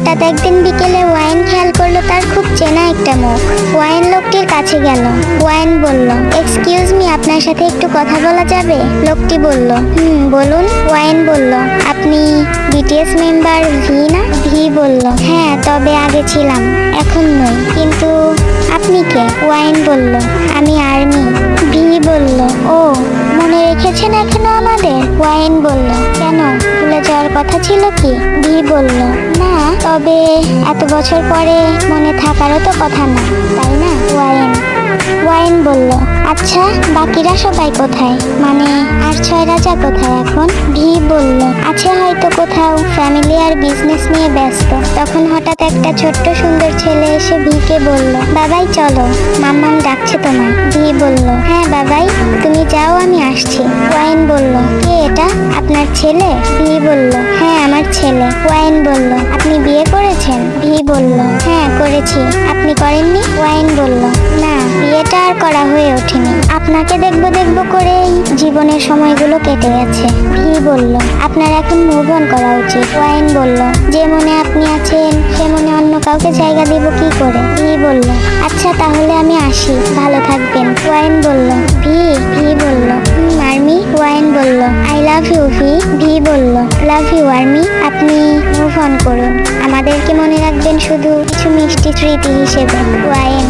হঠাৎ একদিন বিকেলে ওয়াইন খেয়াল করল তার খুব চেনা একটা মুখ। ওয়াইন লোকটির কাছে গেল। ওয়াইন বলল এক্সকিউজ মি আপনার সাথে একটু কথা বলা যাবে? লোকটি বলল, হুম, বলুন। ওয়াইন বলল, আপনি বিটিএস মেম্বার ভি না? ভি বলল হ্যাঁ তবে আগে ছিলাম, এখন নই। কিন্তু আপনি কে? ওয়াইন বলল ওয়াইন বলল, কেন? ভুলে যাওয়ার কথা ছিল কি? ভি বলল, না, তবে এত বছর পরে মনে থাকারও তো কথা না, তাই না, ওয়াইন? ওয়াইন বলল আচ্ছা বাকিরা সবাই কোথায়? মানে আর ছয় রাজা কোথায় এখন? ভি বলল, আছে হয়তো কোথাও ফ্যামিলি আর বিজনেস নিয়ে ব্যস্ত। তখন হঠাৎ একটা ছোট্ট সুন্দর ছেলে এসে ভিকে বলল, বাবাই, চলো, মাম্মাম ডাকছে তোমায়। ভি বলল হ্যাঁ বাবাই, তুমি যাও, আমি আসছি। ওয়াইন বলল এটা আপনার ছেলে? ভি বলল হ্যাঁ আমার ছেলে। ওয়াইন বলল আপনি বিয়ে করেছেন? ভি বলল হ্যাঁ করেছি। আপনি করেননি? ওয়াইন বলল না বিয়েটা আর করা হয়ে ওঠেনি। আপনাকে দেখব দেখব করেই জীবনের সময়গুলো কেটে গেছে। ভি বলল আপনার এখন মুভ অন করা উচিত। ওয়াইন বলল যে মনে আপনি আছেন সে মনে অন্য কাউকে জায়গা দেব কি করে? ভি বলল আচ্ছা তাহলে আমি আসি। ভালো থাকবেন। ওয়াইন বলল ভি? ভি বলল "হুম, আর্মি ওয়াইন বলল লাভ ইউ ভি ভি বলল লাভ ইউ আর্মি আপনি মুভ অন করুন। আমাদেরকে মনে রাখবেন শুধু কিছু মিষ্টি স্মৃতি হিসেবে। ওয়াইন